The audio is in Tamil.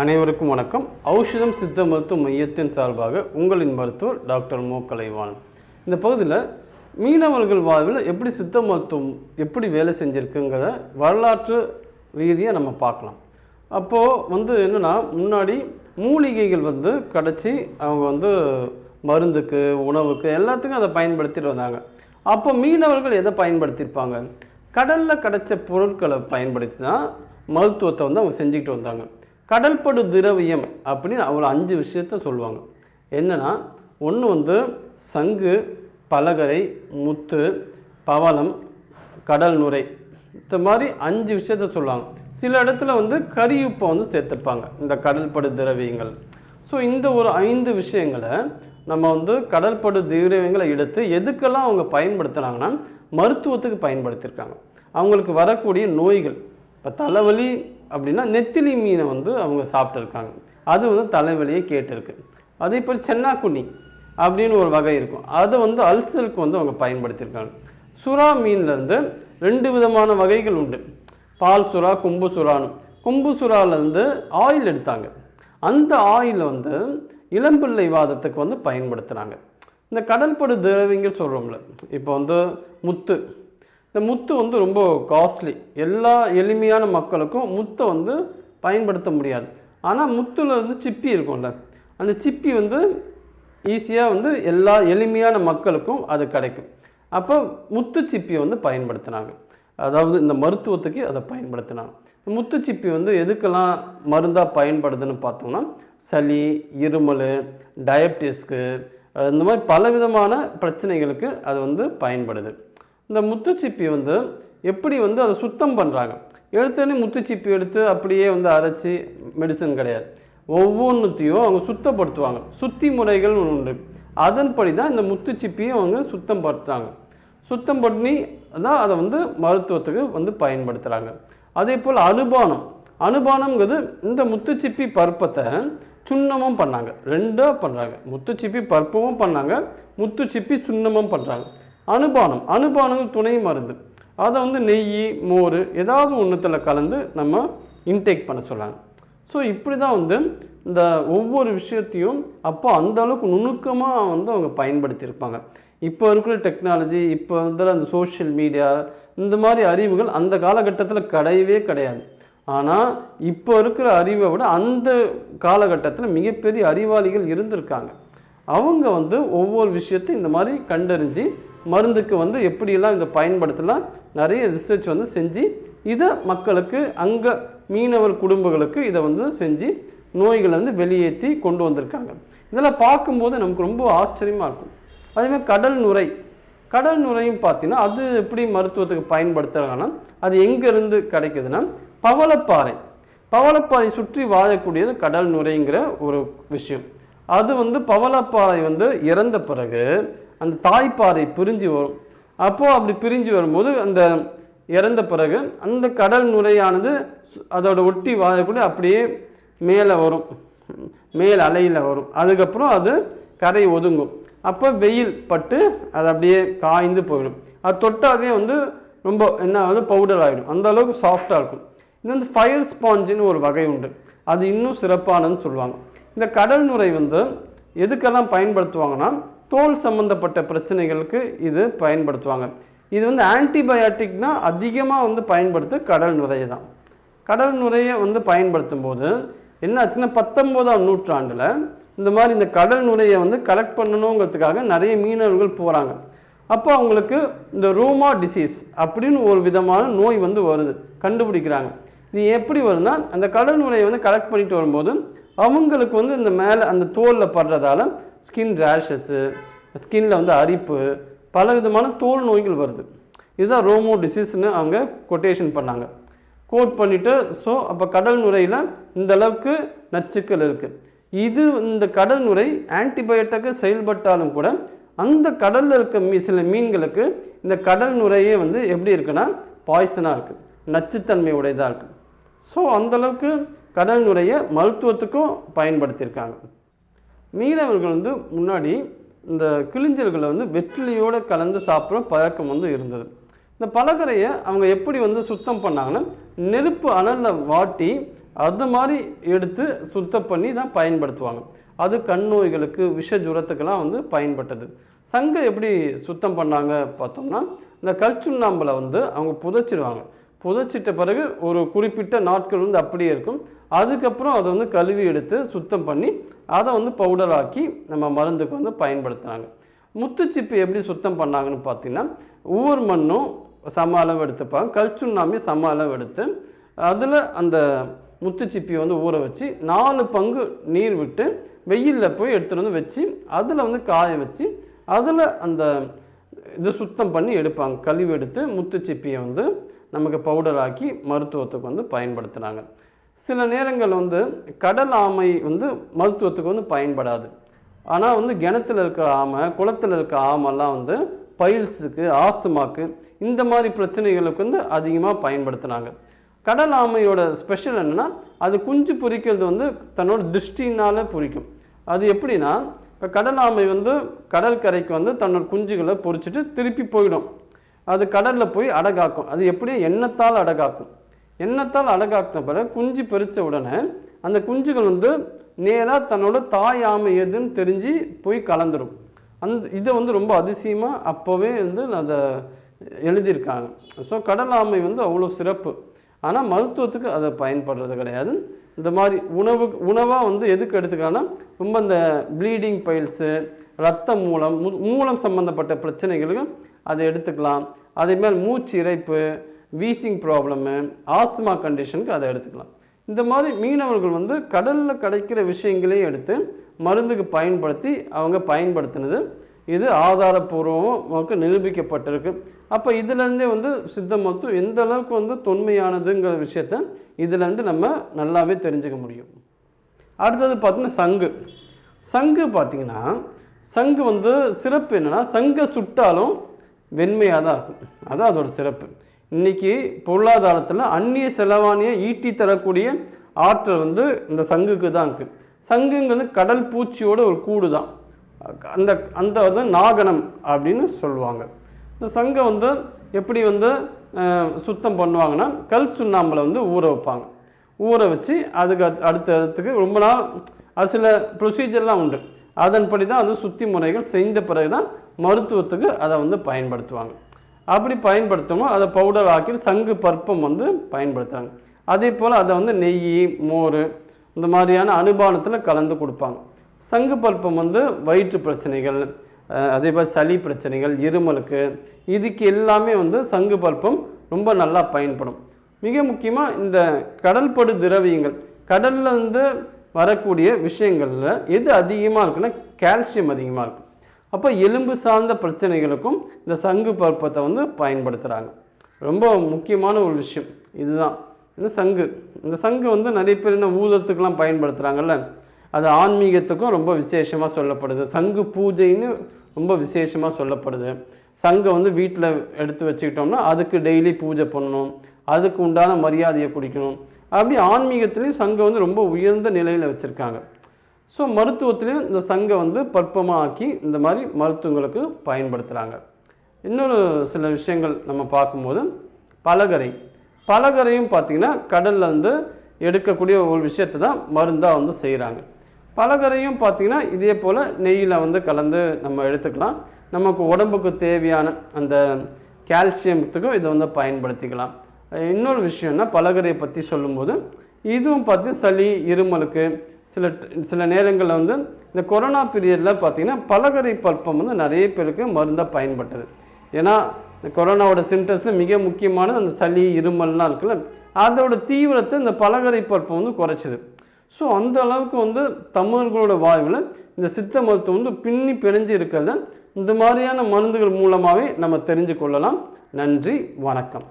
அனைவருக்கும் வணக்கம். ஔஷதம் சித்த மருத்துவ மையத்தின் சார்பாக உங்களின் மருத்துவர் டாக்டர் மோ. கலைவான் இந்த பகுதியில் மீனவர்கள் வாழ்வில் எப்படி சித்த மருத்துவம் எப்படி வேலை செஞ்சுருக்குங்கிறத வரலாற்று ரீதியாக நம்ம பார்க்கலாம். அப்போது வந்து என்னென்னா முன்னாடி மூலிகைகள் வந்து கிடச்சி அவங்க வந்து மருந்துக்கு உணவுக்கு எல்லாத்துக்கும் அதை பயன்படுத்திட்டு வந்தாங்க. அப்போ மீனவர்கள் எதை பயன்படுத்தியிருப்பாங்க? கடலில் கிடைச்ச பொருட்களை பயன்படுத்தி தான் மருத்துவத்தை வந்து அவங்க செஞ்சுக்கிட்டு வந்தாங்க. கடல்படு திரவியம் அப்படின்னு அவ்வளோ அஞ்சு விஷயத்த சொல்லுவாங்க. என்னென்னா ஒன்று வந்து சங்கு பலகரை முத்து பவளம் கடல் நுரை. இந்த மாதிரி அஞ்சு விஷயத்த சொல்லுவாங்க. சில இடத்துல வந்து கரியுப்பை வந்து சேர்த்துப்பாங்க இந்த கடல்படு திரவியங்கள். ஸோ இந்த ஒரு ஐந்து விஷயங்களை நம்ம வந்து கடல்படு திரவியங்களை எடுத்து எதுக்கெல்லாம் அவங்க பயன்படுத்துனாங்கன்னா மருத்துவத்துக்கு பயன்படுத்தியிருக்காங்க. அவங்களுக்கு வரக்கூடிய நோய்கள் இப்போ தலைவலி அப்படின்னா நெத்திலி மீனை வந்து அவங்க சாப்பிட்ருக்காங்க அது வந்து தலைவலியை கேட்டிருக்கு. அதே போல் சென்னாக்குண்ணி அப்படின்னு ஒரு வகை இருக்கும். அதை வந்து அல்சருக்கு வந்து அவங்க பயன்படுத்தியிருக்காங்க. சுறா மீன்லேருந்து ரெண்டு விதமான வகைகள் உண்டு. பால் சுறா கொம்பு சுறான்னு. கொம்பு சுறாலேருந்து ஆயில் எடுத்தாங்க. அந்த ஆயில் வந்து இளம்பிள்ளை வாதத்துக்கு வந்து பயன்படுத்துனாங்க இந்த கடல்படு திரவிங்கள் சொல்கிறோம்ல இப்போ வந்து முத்து இந்த முத்து வந்து ரொம்ப காஸ்ட்லி எல்லா எளிமையான மக்களுக்கும் முத்தை வந்து பயன்படுத்த முடியாது. ஆனால் முத்தில் வந்து சிப்பி இருக்கும்ல. அந்த சிப்பி வந்து ஈஸியாக வந்து எல்லா எளிமையான மக்களுக்கும் அது கிடைக்கும். அப்போ முத்து சிப்பியை வந்து பயன்படுத்தினாங்க. அதாவது இந்த மருத்துவத்துக்கு அதை பயன்படுத்தினாங்க. முத்து சிப்பி வந்து எதுக்கெல்லாம் மருந்தாக பயன்படுதுன்னு பார்த்தோம்னா சளி இருமல் டயபிட்டிஸ்க்கு இந்த மாதிரி பலவிதமான பிரச்சனைகளுக்கு அது வந்து பயன்படுது. இந்த முத்துச்சிப்பி வந்து எப்படி வந்து அதை சுத்தம் பண்ணுறாங்க எடுத்தோடனே முத்துச்சிப்பி எடுத்து அப்படியே வந்து அரைச்சி மெடிசன் கிடையாது. ஒவ்வொன்றுத்தையும் அவங்க சுத்தப்படுத்துவாங்க. சுத்தி முறைகள் உண்டு அதன்படி தான் இந்த முத்துச்சிப்பியும் அவங்க சுத்தம் படுத்துறாங்க சுத்தம் பண்ணி தான் அதை வந்து மருத்துவத்துக்கு வந்து பயன்படுத்துகிறாங்க அதே போல் அனுபானம். அனுபானம்ங்கிறது இந்த முத்துச்சிப்பி பருப்பத்தை சுண்ணமும் பண்ணாங்க. ரெண்டாக பண்ணுறாங்க முத்துச்சிப்பி பருப்பமும் பண்ணாங்க. முத்துச்சிப்பி சுண்ணமும் பண்ணுறாங்க அனுபானம் அனுபானம் துணை மருந்து. அதை வந்து நெய் மோர் ஏதாவது ஒன்றுத்தில் கலந்து நம்ம இன்டேக் பண்ண சொல்லாங்க ஸோ இப்படி தான் வந்து இந்த ஒவ்வொரு விஷயத்தையும் அப்போ அந்த அளவுக்கு நுணுக்கமாக வந்து அவங்க பயன்படுத்தியிருப்பாங்க. இப்போ இருக்கிற டெக்னாலஜி இப்போ வந்து அந்த சோஷியல் மீடியா இந்த மாதிரி அறிவுகள் அந்த காலகட்டத்தில் கிடையவே கிடையாது. ஆனால் இப்போ இருக்கிற அறிவை விட அந்த காலகட்டத்தில் மிகப்பெரிய அறிவாளிகள் இருந்திருக்காங்க. அவங்க வந்து ஒவ்வொரு விஷயத்தையும் இந்த மாதிரி கண்டறிஞ்சு மருந்துக்கு வந்து எப்படியெல்லாம் இதை பயன்படுத்தலாம் நிறைய ரிசர்ச் வந்து செஞ்சு இதை மக்களுக்கு அங்கே மீனவர் குடும்பங்களுக்கு இதை வந்து செஞ்சு நோய்களை வந்து வெளியேற்றி கொண்டு வந்திருக்காங்க. இதெல்லாம் பார்க்கும்போது நமக்கு ரொம்ப ஆச்சரியமாக இருக்கும். அதேமாதிரி கடல் நுரை. கடல் நுரையும் பார்த்தீங்கன்னா அது எப்படி மருத்துவத்துக்கு பயன்படுத்துகிறாங்கன்னா அது எங்கேருந்து கிடைக்குதுன்னா பவளப்பாறை. பவளப்பாறை சுற்றி வாழக்கூடியது கடல் நுரைங்கிற ஒரு விஷயம். அது வந்து பவளப்பாறை வந்து இறந்த பிறகு அந்த தாய்ப்பாறை பிரிஞ்சு வரும். அப்போது அப்படி பிரிஞ்சு வரும்போது அந்த இறந்த பிறகு அந்த கடல் நுரையானது சு- அதோட ஒட்டி வாழக்கூடிய அப்படியே மேலே வரும். மேல் அலையில் வரும். அதுக்கப்புறம் அது கரை ஒதுங்கும். அப்போ வெயில் பட்டு அது அப்படியே காய்ந்து போயிடும். அது தொட்டாவே வந்து ரொம்ப என்ன ஆகுது? பவுடர் ஆகிடும் அந்த அளவுக்கு சாஃப்டாக இருக்கும். இது வந்து ஃபயர் ஸ்பாஞ்சுன்னு ஒரு வகை உண்டு. அது இன்னும் சிறப்பானதுன்னு சொல்லுவாங்க. இந்த கடல் நுரை வந்து எதுக்கெல்லாம் பயன்படுத்துவாங்கன்னா தோல் சம்மந்தப்பட்ட பிரச்சனைகளுக்கு இது பயன்படுத்துவாங்க. இது வந்து ஆன்டிபயாட்டிக் தான் அதிகமாக வந்து பயன்படுத்த கடல் நுரையை தான். கடல் நுரையை வந்து பயன்படுத்தும் போது என்னாச்சுன்னா பத்தொம்போதாம் நூற்றாண்டில் இந்த மாதிரி இந்த கடல் நுரையை வந்து கலெக்ட் பண்ணணுங்கிறதுக்காக நிறைய மீனவர்கள் போகிறாங்க அப்போ அவங்களுக்கு இந்த ரூமா டிசீஸ் அப்படின்னு ஒரு விதமான நோய் வந்து வருது. கண்டுபிடிக்கிறாங்க. இது எப்படி வருதுன்னா அந்த கடல் நுரையை வந்து கலெக்ட் பண்ணிட்டு வரும்போது அவங்களுக்கு வந்து இந்த மேலே அந்த தோலில் படுறதால ஸ்கின் ரேஷஸ்ஸு ஸ்கின்ல வந்து அரிப்பு பல விதமான தோல் நோய்கள் வருது. இதுதான் ரோமோ டிசீஸ்னு அவங்க கொட்டேஷன் பண்ணாங்க. கோட் பண்ணிவிட்டு ஸோ அப்போ கடல் நுரையில் இந்த அளவுக்கு நச்சுக்கள் இருக்குது இது இந்த கடல் நுரை ஆன்டிபயோட்டிக்கு செயல்பட்டாலும் கூட அந்த கடலில் இருக்க மீ சில மீன்களுக்கு இந்த கடல் நுரையே வந்து எப்படி இருக்குன்னா பாய்சனாக இருக்குது நச்சுத்தன்மை உடையதாக இருக்குது ஸோ அந்தளவுக்கு கடல் நுரையை மருத்துவத்துக்கும் பயன்படுத்தியிருக்காங்க. மீனவர்கள் வந்து முன்னாடி இந்த கிழிஞ்சல்களை வந்து வெற்றிலையோடு கலந்து சாப்பிட்ற பழக்கம் வந்து இருந்தது. இந்த பலகரையை அவங்க எப்படி வந்து சுத்தம் பண்ணாங்கன்னா நெருப்பு அனலில் வாட்டி அது மாதிரி எடுத்து சுத்தம் பண்ணி தான் பயன்படுத்துவாங்க. அது கண் நோய்களுக்கு விஷ ஜுரத்துக்கெல்லாம் வந்து பயன்பட்டது. சங்கம் எப்படி சுத்தம் பண்ணாங்க பார்த்தோம்னா இந்த கல்சுண்ணாம்பலை வந்து அவங்க புதைச்சிடுவாங்க புதைச்சிட்ட பிறகு ஒரு குறிப்பிட்ட நாட்கள் வந்து அப்படியே இருக்கும். அதுக்கப்புறம் அதை வந்து கழுவி எடுத்து சுத்தம் பண்ணி அதை வந்து பவுடர் ஆக்கி நம்ம மருந்துக்கு வந்து பயன்படுத்துனாங்க முத்துச்சிப்பி எப்படி சுத்தம் பண்ணாங்கன்னு பார்த்தீங்கன்னா ஒவ்வொரு மண்ணும் சம அளவு எடுத்துப்பாங்க. கல்சுண்ணாம்பி சம அளவு எடுத்து அதில் அந்த முத்துச்சிப்பியை வந்து ஊற வச்சு நாலு பங்கு நீர் விட்டு வெயிலில் போய் எடுத்துகிட்டு வந்து வச்சு அதில் வந்து காய வச்சு அதில் அந்த இது சுத்தம் பண்ணி எடுப்பாங்க. கழிவு எடுத்து முத்துச்சிப்பியை வந்து நமக்கு பவுடர் ஆக்கி மருத்துவத்துக்கு வந்து பயன்படுத்துகிறாங்க சில நேரங்கள் வந்து கடல் ஆமை வந்து மருத்துவத்துக்கு வந்து பயன்படாது. ஆனால் வந்து கிணத்துல இருக்கிற ஆமை குளத்தில் இருக்க ஆமெல்லாம் வந்து பைல்ஸுக்கு ஆஸ்துமாக்கு இந்த மாதிரி பிரச்சனைகளுக்கு வந்து அதிகமாக பயன்படுத்தினாங்க கடல் ஆமையோட ஸ்பெஷல் என்னென்னா அது குஞ்சு பொறிக்கிறது வந்து தன்னோட திருஷ்டினால் பொறிக்கும். அது எப்படின்னா இப்போ கடல் ஆமை வந்து கடற்கரைக்கு வந்து தன்னோட குஞ்சுகளை பொறிச்சிட்டு திருப்பி போயிடும். அது கடலில் போய் அடகாக்கும். அது எப்படியும் எண்ணத்தால் அடகாக்கும். எண்ணத்தால் அடகாக்கின பிறகு குஞ்சு பறித்த உடனே அந்த குஞ்சுகள் வந்து நேராக தன்னோட தாய் ஆமை எதுன்னு தெரிஞ்சு போய் கலந்துடும் அந்த இதை வந்து ரொம்ப அதிசயமாக அப்போவே வந்து அதை எழுதியிருக்காங்க. ஸோ கடல் ஆமை வந்து அவ்வளோ சிறப்பு. ஆனால் மருத்துவத்துக்கு அதை பயன்படுறது கிடையாது. இந்த மாதிரி உணவு உணவாக வந்து எதுக்கு எடுத்துக்கலாம்னா ரொம்ப இந்த ப்ளீடிங் பைல்ஸு ரத்த மூலம் மூலம் சம்மந்தப்பட்ட பிரச்சனைகளுக்கு அதை எடுத்துக்கலாம். அதேமாதிரி மூச்சு இறைப்பு வீசிங் ப்ராப்ளமு ஆஸ்துமா கண்டிஷனுக்கு அதை எடுத்துக்கலாம். இந்த மாதிரி மீனவர்கள் வந்து கடலில் கிடைக்கிற விஷயங்களையும் எடுத்து மருந்துக்கு பயன்படுத்தி அவங்க பயன்படுத்தினது இது ஆதாரபூர்வமாக நிரூபிக்கப்பட்டிருக்கு. அப்போ இதுலேருந்தே வந்து சித்த மருத்துவம் எந்த அளவுக்கு வந்து தொன்மையானதுங்கிற விஷயத்த இதுலேருந்து நம்ம நல்லாவே தெரிஞ்சுக்க முடியும். அடுத்தது பார்த்தீங்கன்னா சங்கு. சங்கு பார்த்தீங்கன்னா சங்கு வந்து சிறப்பு என்னென்னா சங்கை சுட்டாலும் வெண்மையாக தான் இருக்கும். அதுதான் அதோட சிறப்பு. இன்னைக்கு பொருளாதாரத்தில் அந்நிய செலவானியை ஈட்டி தரக்கூடிய ஆற்றல் வந்து இந்த சங்குக்கு தான் இருக்குது சங்குங்கிறது கடல் பூச்சியோட ஒரு கூடு தான். அந்த அந்த வந்து நாகனம் அப்படின்னு சொல்லுவாங்க. இந்த சங்கம் வந்து எப்படி வந்து சுத்தம் பண்ணுவாங்கன்னா கல் சுண்ணாம்பில் வந்து ஊற வைப்பாங்க. ஊற வச்சு அதுக்கு அடுத்த அடுத்த இடத்துக்கு ரொம்ப நாள் அது சில ப்ரொசீஜர்லாம் உண்டு. அதன்படி தான் அது சுத்தி முறைகள் செய்த பிறகு தான் மருத்துவத்துக்கு அதை வந்து பயன்படுத்துவாங்க. அப்படி பயன்படுத்தணும் அதை பவுடர் ஆக்கி சங்கு பற்பம் வந்து பயன்படுத்துகிறாங்க அதே போல் அதை வந்து நெய் மோர் இந்த மாதிரியான அனுபானத்தில் கலந்து கொடுப்பாங்க. சங்கு பற்பம் வந்து வயிற்று பிரச்சனைகள் அதே போல் சளி பிரச்சனைகள் இருமலுக்கு இதுக்கு எல்லாமே வந்து சங்கு பல்பம் ரொம்ப நல்லா பயன்படும். மிக முக்கியமாக இந்த கடல்படு திரவியங்கள் கடல்ல இருந்து வரக்கூடிய விஷயங்களில் எது அதிகமாக இருக்குன்னா கால்சியம் அதிகமாக இருக்கும். அப்போ எலும்பு சார்ந்த பிரச்சனைகளுக்கும் இந்த சங்கு பல்பத்தை வந்து பயன்படுத்துகிறாங்க ரொம்ப முக்கியமான ஒரு விஷயம் இதுதான். இந்த சங்கு? இந்த சங்கு வந்து நிறைய பேர் என்ன ஊதத்துக்கெல்லாம் பயன்படுத்துகிறாங்கல்ல அது ஆன்மீகத்துக்கும் ரொம்ப விசேஷமாக சொல்லப்படுது. சங்கு பூஜைன்னு ரொம்ப விசேஷமாக சொல்லப்படுது. சங்கை வந்து வீட்டில் எடுத்து வச்சுக்கிட்டோம்னா அதுக்கு டெய்லி பூஜை பண்ணணும். அதுக்கு உண்டான மரியாதையை குடிக்கணும். அப்படி ஆன்மீகத்துலேயும் சங்கம் வந்து ரொம்ப உயர்ந்த நிலையில் வச்சுருக்காங்க. ஸோ மருத்துவத்துலேயும் இந்த சங்கை வந்து பற்பமாக ஆக்கி இந்த மாதிரி மருத்துவங்களுக்கு பயன்படுத்துகிறாங்க இன்னொரு சில விஷயங்கள் நம்ம பார்க்கும்போது பலகரை. பலகரையும் பார்த்திங்கன்னா கடல்ல வந்து எடுக்கக்கூடிய ஒரு விஷயத்தை தான் மருந்தாக வந்து செய்கிறாங்க பலகரையும் பார்த்திங்கன்னா இதே போல் நெய்யில் வந்து கலந்து நம்ம எடுத்துக்கலாம். நமக்கு உடம்புக்கு தேவையான அந்த கால்சியத்துக்கும் இதை வந்து பயன்படுத்திக்கலாம். இன்னொரு விஷயம்னா பலகரையை பற்றி சொல்லும்போது இதுவும் பார்த்து சளி இருமலுக்கு சில சில நேரங்களில் வந்து இந்த கொரோனா பீரியடில் பார்த்தீங்கன்னா பலகரை பல்பம் வந்து நிறைய பேருக்கு மருந்தாக பயன்பட்டது. ஏன்னா இந்த கொரோனாவோட சிம்டம்ஸில் மிக முக்கியமானது அந்த சளி இருமல்லாம் இருக்குல்ல அதோட தீவிரத்தை இந்த பலகரை பல்பம் வந்து குறைச்சிது. ஸோ அந்த அளவுக்கு வந்து தமிழர்களோட வாழ்வில் இந்த சித்த மருத்துவம் வந்து பின்னி பிணைஞ்சு இருக்கிறத இந்த மாதிரியான மருந்துகள் மூலமாகவே நம்ம தெரிஞ்சு கொள்ளலாம் நன்றி வணக்கம்